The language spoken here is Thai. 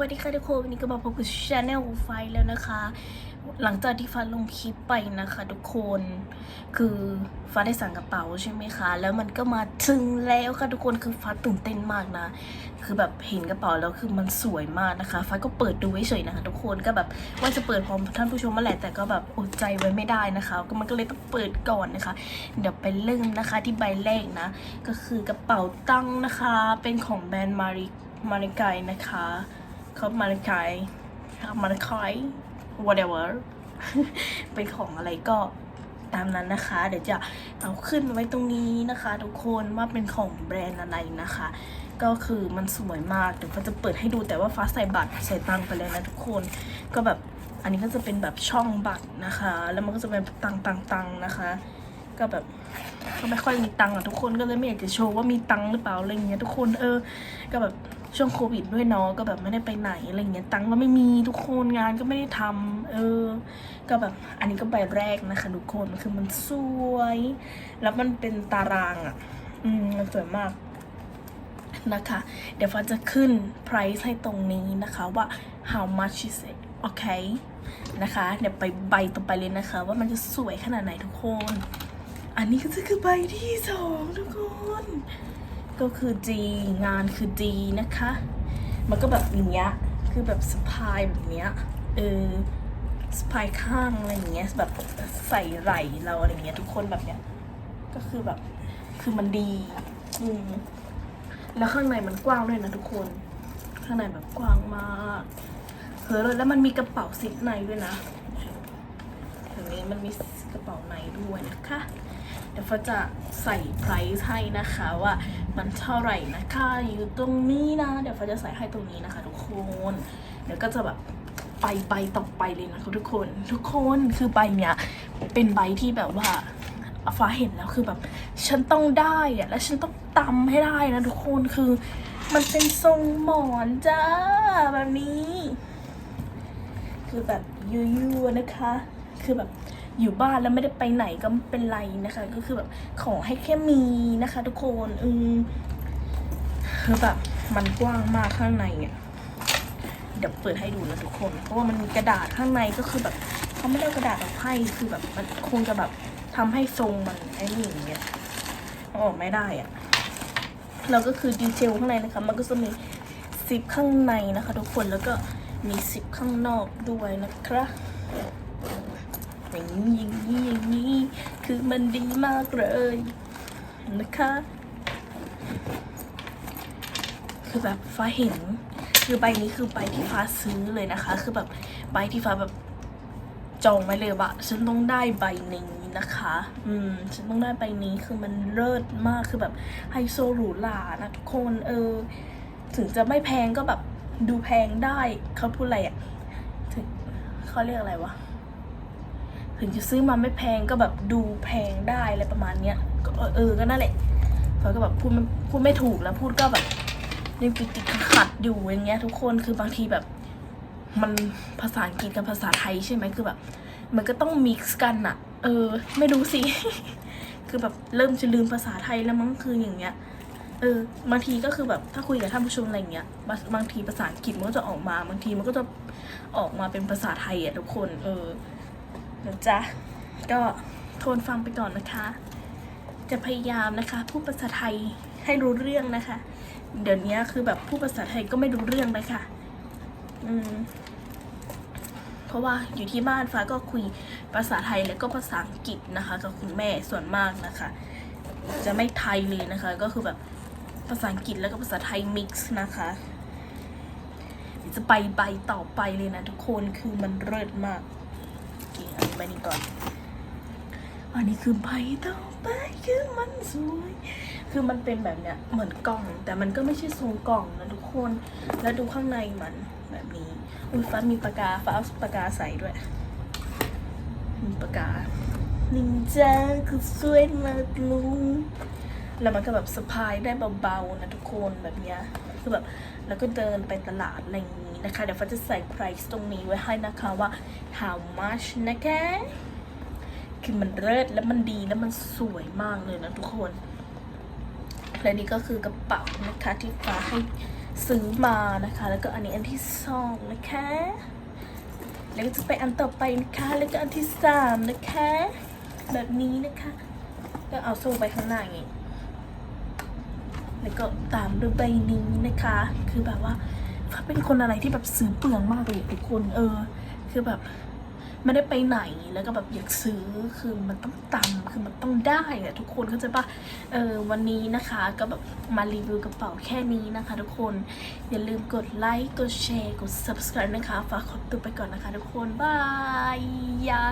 วัสดีค่ะทุกคนวันนี้ก็มาพบกับชาแนลไฟแล้วนะคะ หลังจากที่ฟ้าลงคลิปไปนะคะ ทุกคนคือฟ้าได้สั่งกระเป๋าใช่ไหมคะ แล้วมันก็มาถึงแล้วค่ะทุกคนคือฟ้าตื่นเต้นมากนะ คือแบบเห็นกระเป๋าแล้วคือมันสวยมากนะคะ ฟ้าก็เปิดดูเฉยๆนะคะ ทุกคนก็แบบว่าจะเปิดพร้อมท่านผู้ชมมาแหละแต่ก็แบบอดใจไว้ไม่ได้นะคะก็มันก็เลยต้องเปิดก่อนนะคะ เดี๋ยวไปเริ่มนะคะที่ใบแรกนะ ก็คือกระเป๋าตังค์นะคะเป็นของแบรนด์มาริมาริกนะคะ เขามาริกายมาริกาย whatever เป็นของอะไรก็ตามนั้นนะคะ เดี๋ยวจะเอาขึ้นไว้ตรงนี้นะคะ ทุกคนว่าเป็นของแบรนด์อะไรนะคะ ก็คือมันสวยมากเดี๋ยวฟ้าจะเปิดให้ดูแต่ว่าฟ้าใส่บัตรใส่ตังไปเลยนะทุกคนก็แบบอันนี้ก็จะเป็นแบบช่องบัตรนะคะ แล้วมันก็จะเป็นตังตังตังนะคะ ก็แบบก็ไม่ค่อยมีตังค์อะทุกคนก็เลยไม่อยากจะโชว์ว่ามีตังหรือเปล่าอะไรเงี้ยทุกคนเออ ก็แบบ ช่วงโควิดด้วยเนาะก็แบบไม่ได้ไปไหนอะไรเงี้ยตังค์ก็ไม่มีทุกคนงานก็ไม่ได้ทำเออ ก็แบบอันนี้ก็ใบแรกนะคะทุกคนคือมันสวย แล้วมันเป็นตารางอะอืมมันสวยมากนะคะ เดี๋ยวฟ้าจะขึ้น price ให้ตรงนี้นะคะว่า how much is it โอเคนะคะ เดี๋ยวไปใบต่อไปเลยนะคะ ว่ามันจะสวยขนาดไหนทุกคน อันนี้ก็จะคือใบที่สองทุกคน ก็คือ G งานคือ D นะคะ มันก็แบบอย่างเงี้ยคือแบบสะพายแบบเนี้ยเออสะพายข้างอะไรอย่างเงี้ยแบบใส่ไหล่เราอะไรอย่างเงี้ยทุกคนแบบเนี้ยก็คือแบบคือมันดีอืมแล้วข้างในมันกว้างด้วยนะทุกคน ข้างในแบบกว้างมากเฮ้ยแล้วมันมีกระเป๋าซิปในด้วยนะตรงนี้มันมีกระเป๋าในด้วยนะคะ เดี๋ยวฟ้าจะใส่ไพรซ์ให้นะคะว่ามันเท่าไหร่นะคะอยู่ตรงนี้นะ เดี๋ยวฟ้าจะใส่ให้ตรงนี้นะคะ ทุกคนเดี๋ยวก็จะแบบไปใบต่อไปเลยนะคะทุกคนทุกคนคือใบเนี้ยเป็นใบที่แบบว่าฟ้าเห็นแล้วคือแบบ ฉันต้องได้อะแล้วฉันต้องตำให้ได้นะทุกคนคือ มันเป็นทรงหมอนจ้าแบบนี้ คือแบบยูๆนะคะ คือแบบ อยู่บ้านแล้วไม่ได้ไปไหนก็ไม่เป็นไรนะคะ ก็คือแบบขอให้แค่มีนะคะ ทุกคนอืมคือแบบมันกว้างมากข้างในอะเดี๋ยวเปิดให้ดูนะทุกคน เพราะว่ามันมีกระดาษข้างในก็คือแบบเขาไม่ได้กระดาษออกให้คือแบบมันคงจะแบบทำให้ทรงมันไอ้นี่อย่างเงี้ยออกไม่ได้อะแล้วก็คือดีเทลข้างในนะคะ มันก็จะมีซิปข้างในนะคะ ทุกคนแล้วก็มีซิปข้างนอกด้วยนะครับ อย่างนี้อย่างนี้อย่างนี้ คือมันดีมากเลยนะคะคือแบบฟ้าเห็นคือใบนี้คือใบที่ฟ้าซื้อเลยนะคะ คือแบบใบที่ฟ้าแบบจองไว้เลยว่าฉันต้องได้ใบนี้นะคะ อืม ฉันต้องได้ใบนี้คือมันเลิศมากคือแบบไฮโซหรูหรานะทุกคนเออ ถึงจะไม่แพงก็แบบดูแพงได้เขาพูดอะไรอะ่ะเขาเรียกอะไรวะ ถึงจะซื้อมาไม่แพงก็แบบดูแพงได้อะไรประมาณเนี้ยก็เออก็นั่นแหละเพราะก็แบบพูดไม่พูดไม่ถูกแล้วพูดก็แบบยังติดติดขัดอยู่อย่างเงี้ย ทุกคนคือบางทีแบบ มันภาษาอังกฤษกับภาษาไทยใช่ไหมคือแบบ มันก็ต้องมิกซ์กันอะเออ ไม่รู้สิ คือแบบเริ่มจะลืมภาษาไทยแล้วมั้งคืออย่างเงี้ยเออบางทีก็คือแบบถ้าคุยกับท่านผู้ชมอะไรเงี้ยบางบางทีภาษาอังกฤษมันก็จะออกมา บางทีมันก็จะออกมาเป็นภาษาไทยอะทุกคน เออ นะจ๊ะ ก็โทนฟังไปก่อนนะคะ จะพยายามนะคะพูดภาษาไทยให้รู้เรื่องนะคะ เดี๋ยวนี้คือแบบพูดภาษาไทยก็ไม่รู้เรื่องเลยค่ะอืมเพราะว่าอยู่ที่บ้านฟ้าก็คุยภาษาไทยแล้วก็ภาษาอังกฤษนะคะกับคุณแม่ส่วนมากนะคะ จะไม่ไทยเลยนะคะ ก็คือแบบภาษาอังกฤษแล้วก็ภาษาไทยมิกซ์นะคะจะไปใบต่อไปเลยนะทุกคนคือมันเลิศมาก อันนี้ใบนี้ก่อน อันนี้คือใบต่อไปคือมันสวย คือมันเป็นแบบเนี้ยเหมือนกล่อง แต่มันก็ไม่ใช่ทรงกล่องนะทุกคน แล้วดูข้างในมันแบบนี้ อุ้ยฟ้ามีปากกาฟ้าเอาปากกาใส่ด้วย มีปากกานินจาคือสวยมากลุงแล้วมันก็แบบสะพายได้เบาๆนะทุกคนแบบเนี้ย คือแบบแล้วก็เดินไปตลาดอะไรอย่างนี้นะคะ เดี๋ยวฟ้าจะใส่ price ตรงนี้ไว้ให้นะคะว่า how much นะคะคือมันเลิศแล้วมันดีแล้วมันสวยมากเลยนะทุกคน และนี่ก็คือกระเป๋านะคะที่ฟ้าให้ซื้อมานะคะ แล้วก็อันนี้อันที่สองนะคะ แล้วก็จะไปอันต่อไปนะคะ แล้วก็อันที่สามนะคะ แบบนี้นะคะ ก็เอาส่ไปข้างหน้าอย่างงี้ แล้วก็ตามดูใบนี้นะคะ คือแบบว่าฟ้าเป็นคนอะไรที่แบบซื้อเปลืองมากเลยทุกคนเออ คือแบบไม่ได้ไปไหนแล้วก็แบบอยากซื้อคือมันต้องตำคือมันต้องได้อะทุกคนเข้าใจปะเออวันนี้นะคะก็แบบมารีวิวกระเป๋าแค่นี้นะคะ ทุกคนอย่าลืมกดไลค์กดแชร์กด subscribe นะคะ ฝากขอบตัวไปก่อนนะคะ ทุกคนบายยา